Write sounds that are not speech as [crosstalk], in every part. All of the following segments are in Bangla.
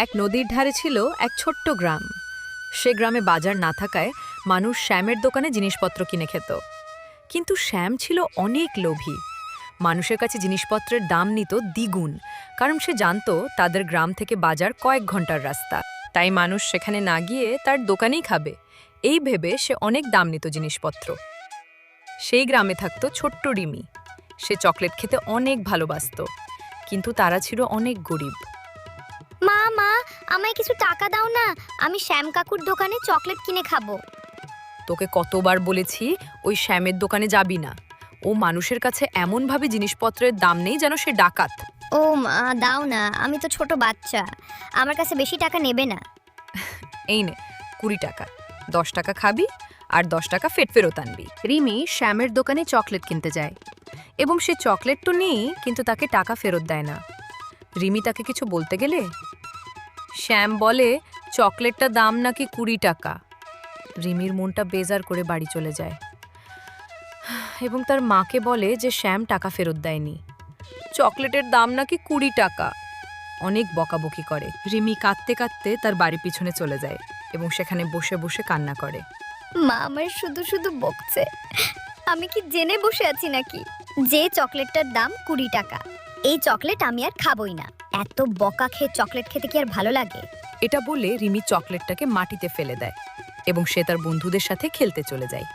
এক নদীর ধারে ছিল এক ছোট্ট গ্রাম। সে গ্রামে বাজার না থাকায় মানুষ শ্যামের দোকানে জিনিসপত্র কিনে খেত। কিন্তু শ্যাম ছিল অনেক লোভী। মানুষের কাছে জিনিসপত্রের দাম নিত দ্বিগুণ, কারণ সে জানতো তাদের গ্রাম থেকে বাজার কয়েক ঘণ্টার রাস্তা। তাই মানুষ সেখানে না গিয়ে তার দোকানেই খাবে। এই ভেবে সে অনেক দাম নিত জিনিসপত্র। সেই গ্রামে থাকতো ছোট্ট রিমি। সে চকলেট খেতে অনেক ভালোবাসতো। কিন্তু তারা ছিল অনেক গরিব। মা মা আমায় কিছু টাকা দাও না। আমি শ্যাম কাকুর দোকানে চকলেট কিনে খাব। তোকে কতবার বলেছি ওই শ্যামের দোকানে যাবি না। ও মানুষের কাছে এমনভাবে জিনিসপত্রের দাম নেই যেন সে ডাকাত। ও মা দাও না আমি তো ছোট বাচ্চা। আমার কাছে বেশি টাকা নেবে না। [laughs] এই নে কুড়ি টাকা। দশ টাকা খাবি আর দশ টাকা ফেট ফেরত আনবি। রিমি শ্যামের দোকানে চকলেট কিনতে যায়। এবং সে চকলেট তো নেই কিন্তু তাকে টাকা ফেরত দেয় না। রিমি তাকে কিছু বলতে গেলে শ্যাম বলে, চকলেটটা দাম নাকি কুড়ি টাকা? রিমির মনটা বেজার করে বাড়ি চলে যায়। এবং তার মাকে বলে যে, শ্যাম টাকা ফেরত দেয়নি। চকলেটের দাম নাকি কুড়ি টাকা? অনেক বকাবকি করে। রিমি কাঁদতে কাঁদতে তার বাড়ি পিছনে চলে যায় এবং সেখানে বসে বসে কান্না করে। মা আমার শুধু শুধু বকছে। আমি কি জেনে বসে আছি নাকি? যে চকলেটটার দাম কুড়ি টাকা, এই চকলেট আমি আর খাবই না। এত বকা খেয়ে চকলেট খেতে কি আর ভালো লাগে? এটা বলে রিমি চকলেটটাকে মাটিতে ফেলে দেয় এবং সে তার বন্ধুদের সাথে খেলতে চলে যায়।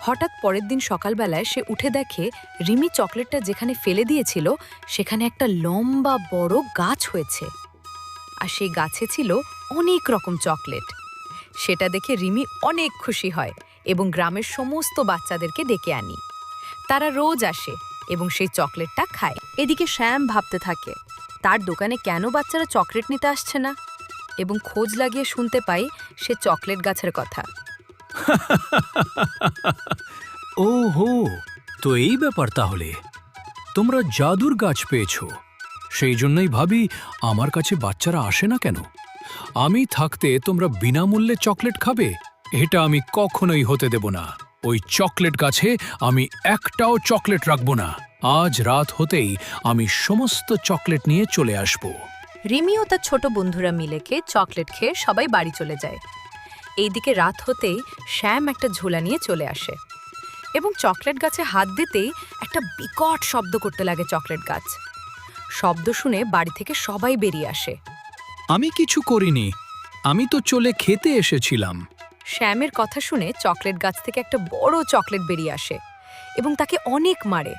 হঠাৎ পরের দিন সকালবেলায় সে উঠে দেখে রিমি চকলেটটা যেখানে ফেলে দিয়েছিল সেখানে একটা লম্বা বড় গাছ হয়েছে। আর সেই গাছে ছিল অনেক রকম চকলেট। সেটা দেখে রিমি অনেক খুশি হয় এবং গ্রামের সমস্ত বাচ্চাদেরকে ডেকে আনি। তারা রোজ আসে এবং সেই চকলেটটা খায়। এদিকে শ্যাম ভাবতে থাকে তার দোকানে কেন বাচ্চারা চকলেট নিতে আসছে না? এবং খোঁজ লাগিয়ে শুনতে পাই সে চকলেট গাছের কথা। [laughs] ও হো তো এই ব্যাপার তাহলে। তোমরা জাদুর গাছ পেয়েছ। সেই জন্যই ভাবি আমার কাছে বাচ্চারা আসে না কেন? আমি থাকতে তোমরা বিনামূল্যে চকলেট খাবে? এটা আমি কখনোই হতে দেব না। ওই চকলেট গাছে আমি একটাও চকলেট রাখব না। আজ রাত হতেই আমি সমস্ত চকলেট নিয়ে চলে আসব। রিমি ও তার ছোট বন্ধুরা মিলেকে চকলেট খেয়ে সবাই বাড়ি চলে যায়। এইদিকে রাত হতেই শ্যাম একটা ঝোলা নিয়ে চলে আসে এবং চকলেট গাছে হাত দিতেই একটা বিকট শব্দ করতে লাগে চকলেট গাছ। শব্দ শুনে বাড়ি থেকে সবাই বেরিয়ে আসে। আমি কিছু করিনি। আমি তো চলে খেতে এসেছিলাম। শ্যামের কথা শুনে চকলেট গাছ থেকে একটা বড় চকলেট বেরিয়ে আসে এবং তাকে অনেক মারে।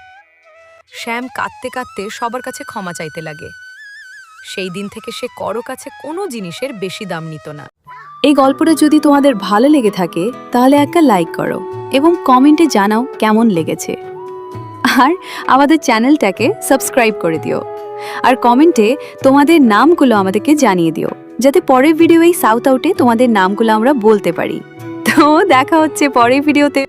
শ্যাম কাঁদতে কাঁদতে সবার কাছে ক্ষমা চাইতে লাগে। সেই দিন থেকে সে করো কাছে কোনো জিনিসের বেশি দাম নিত না। এই গল্পটা যদি তোমাদের ভালো লেগে থাকে, তাহলে একটা লাইক করো এবং কমেন্টে জানাও কেমন লেগেছে। আর আমাদের চ্যানেলটাকে সাবস্ক্রাইব করে দিও। আর কমেন্টে তোমাদের নামগুলো আমাদেরকে জানিয়ে দিও, যাতে পরের ভিডিও এই সাউথ আউটে তোমাদের নামগুলো আমরা বলতে পারি। তো দেখা হচ্ছে পরের ভিডিওতে